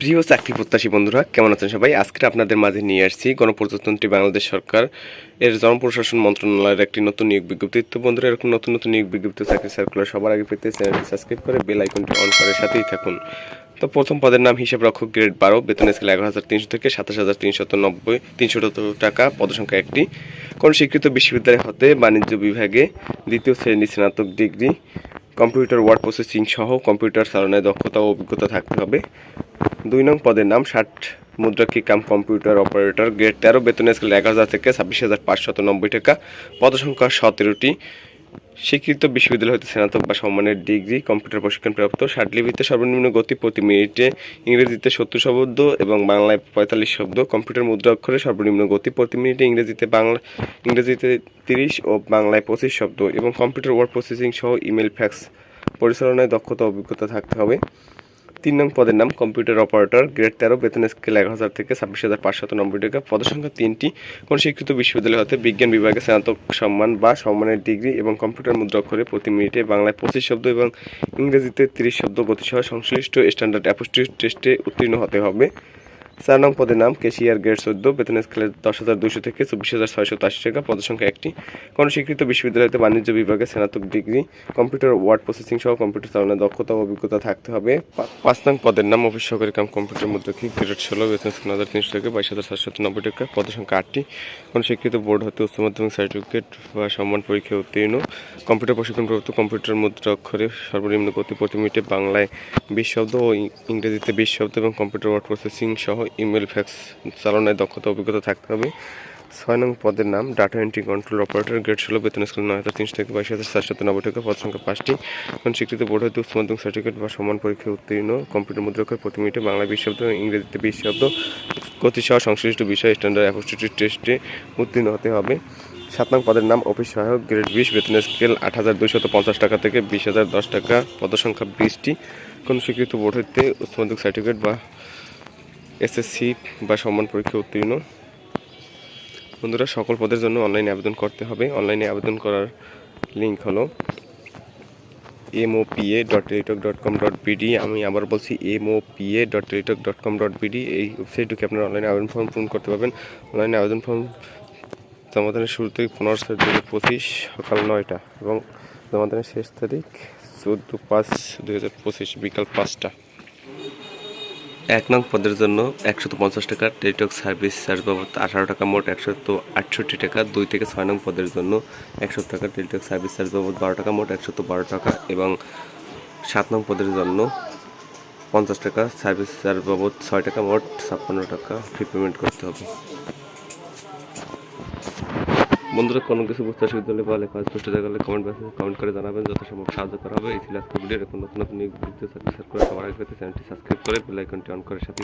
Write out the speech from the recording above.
প্রিয় চাকরি প্রত্যাশী বন্ধুরা, কেমন আছেন সবাই? আজকে আপনাদের মাঝে নিয়ে আসছি গণপ্রজাতন্ত্রী বাংলাদেশ সরকার এর জনপ্রশাসন মন্ত্রণালয়ের একটি নতুন নিয়োগ বিজ্ঞপ্তি। তো বন্ধুরা, এরকম নতুন নতুন নিয়োগ বিজ্ঞপ্তি চাকরি সার্কুলার সবার আগে পেতে চ্যানেলটি সাবস্ক্রাইব করে বেল আইকনটি অন করে সাথেই থাকুন। তো প্রথম পদের নাম হিসাব রক্ষক গ্রেড বারো, বেতন স্কেল এগারো হাজার তিনশো থেকে সাতাশ হাজার তিনশত নব্বই, তিনশো টাকা, পদসংখ্যা একটি। কোন স্বীকৃত বিশ্ববিদ্যালয় হতে বাণিজ্য বিভাগে দ্বিতীয় শ্রেণি স্নাতক ডিগ্রি, কম্পিউটার ওয়ার্ড প্রসেসিং সহ কম্পিউটার চালনায় দক্ষতা ও অভিজ্ঞতা থাকতে হবে। দুই নং পদের নাম ষাট মুদ্রাক্ষী কাম কম্পিউটার অপারেটর, গ্রেড তেরো, বেতন স্কেল এগারো হাজার থেকে ছাব্বিশ হাজার পাঁচশত নব্বই টাকা। পদসংখ্যা সতেরোটি। স্বীকৃত বিশ্ববিদ্যালয় হতে স্নাতক বা সম্মানের ডিগ্রি, কম্পিউটার প্রশিক্ষণ প্রাপ্ত। ষাটলিপিতে সর্বনিম্ন গতি প্রতি মিনিটে ইংরেজিতে সত্তর শব্দ এবং বাংলায় পঁয়তাল্লিশ শব্দ। কম্পিউটার মুদ্রা অক্ষরে সর্বনিম্ন গতি প্রতি মিনিটে ইংরেজিতে বাংলা, ইংরেজিতে তিরিশ ও বাংলায় পঁচিশ শব্দ এবং কম্পিউটার ওয়ার্ড প্রসেসিং সহ ইমেল, ফ্যাক্স পরিচালনায় দক্ষতা অভিজ্ঞতা থাকতে হবে। তিন নং পদের নাম কম্পিউটার অপারেটর, গ্রেড তেরো, বেতন স্কেল এক হাজার থেকে ছাব্বিশ হাজার পাঁচশত নব্বই টাকা। পদসংখ্যা তিনটি। কোন স্বীকৃত বিশ্ববিদ্যালয় হতে বিজ্ঞান বিভাগে স্নাতক সম্মান বা সম্মানের ডিগ্রি এবং কম্পিউটার মুদ্রাক্ষরে প্রতি মিনিটে বাংলায় পঁচিশ শব্দ এবং ইংরেজিতে তিরিশ শব্দ গতিসহ সংশ্লিষ্ট স্ট্যান্ডার্ড অ্যাপোস্টিভ টেস্টে উত্তীর্ণ হতে হবে। চার নং পদের নাম কেশিয়ার গ্রেড চোদ্দ বেতন স্কেলে দশ হাজার দুশো থেকে চব্বিশ হাজার ছয়শো আশি টাকা। পদসংখ্যা একটি। কোন স্বীকৃত বিশ্ববিদ্যালয়তে বাণিজ্য বিভাগে স্নাতক ডিগ্রি, কম্পিউটার ওয়ার্ড প্রসেসিং সহ কম্পিউটার চালনায় দক্ষতা ও অভিজ্ঞতা থাকতে হবে। পাঁচ নং পদের নাম অফিস সহকারী কাম কম্পিউটার মুদ্রাক্ষী গ্রেড ষোলো, বেতন স্কেল হাজার তিনশো থেকে বাইশ হাজার সাতশো নব্বই টাকা। পদসংখ্যা আটটি। কোন স্বীকৃত বোর্ড হতে উচ্চ মাধ্যমিক সার্টিফিকেট বা সম্মান পরীক্ষায় উত্তীর্ণ। কম্পিউটার প্রশিক্ষণপ্রাপ্ত কম্পিউটার মুদ্রা অক্ষরে সর্বনিম্ন গতি প্রতি মিনিটে বাংলায় বিশ শব্দ ও ইংরেজিতে বিশ শব্দ এবং কম্পিউটার ওয়ার্ড প্রসেসিং সহ ইমেল ফ্যাক্স চালনায় দক্ষতা, অভিজ্ঞতা থাকতে হবে। ছয় নং পদের নাম data entry control operator grade ষোলো, বেতন স্কেল নয় হাজার তিনশো থেকে বাইশ হাজার সাতশত নব্বই টাকা, পদ সংখ্যা পাঁচটি। কোন স্বীকৃত বোর্ড হতে উচ্চ মাধ্যমিক সার্টিফিকেট বা সমান পরীক্ষায় উত্তীর্ণ, কম্পিউটার মুদ্রাক্ষর প্রতি মিনিটে বাংলা বিশ শব্দ, ইংরেজিতে বিশ শব্দ, গতিসহ সংশ্লিষ্ট বিষয় স্ট্যান্ডার্ড অ্যাপোস্টিটিভ টেস্টে উত্তীর্ণ হতে হবে। সাত নং পদের নাম অফিস সহায়ক গ্রেড বিশ, বেতন স্কেল আট হাজার দুইশত পঞ্চাশ টাকা থেকে বিশ হাজার দশ টাকা পদসংখ্যা বিশটি। কোন স্বীকৃত বোর্ড হতে উচ্চ মাধ্যমিক সার্টিফিকেট বা এসএসসি বা সম্মান পরীক্ষা উত্তীর্ণ। বন্ধুরা, সকল পদের জন্য অনলাইনে আবেদন করতে হবে। অনলাইনে আবেদন করার লিঙ্ক হলো MOPA dot Teletalk dot com dot BD আমি আবার বলছি MOPA dot Teletalk dot com dot BD এই ওয়েবসাইটটিকে আপনারা অনলাইনে আবেদন ফর্ম পূরণ করতে পারবেন। অনলাইনে আবেদন ফর্ম জমাদানের শুরু তারিখ পনেরো সাত দু পঁচিশ, সকাল নয়টা এবং জমাদানের শেষ তারিখ চোদ্দ পাঁচ দু হাজার পঁচিশ, বিকাল পাঁচটা। এক নং পদের জন্য একশত পঞ্চাশ টাকা টেলিটক সার্ভিস চার্জ বাবদ আঠারো টাকা মোট একশত আটষট্টি টাকা। দুই থেকে ছয় নং পদের জন্য একশো টাকা টেলিটক সার্ভিস চার্জ বাবদ বারো টাকা মোট একশত বারো টাকা এবং সাত নং পদের জন্য পঞ্চাশ টাকা সার্ভিস চার্জ বাবদ ছয় টাকা মোট ছাপ্পান্ন টাকা পেমেন্ট করতে হবে। বন্ধুরা, কোনো কিছু বুঝতে অসুবিধা হলে বা লেখা স্পষ্ট গেলে কমেন্ট বক্সে কমেন্ট করে জানাবেন। যত সম্ভব সাহায্য করা হবে। এই ছিল আজকের ভিডিও এরকম নতুন নতুন সাবস্ক্রাইব করে সবার আগে চ্যানেলটি সাবস্ক্রাইব করে বেল আইকনটি অন করে সাথে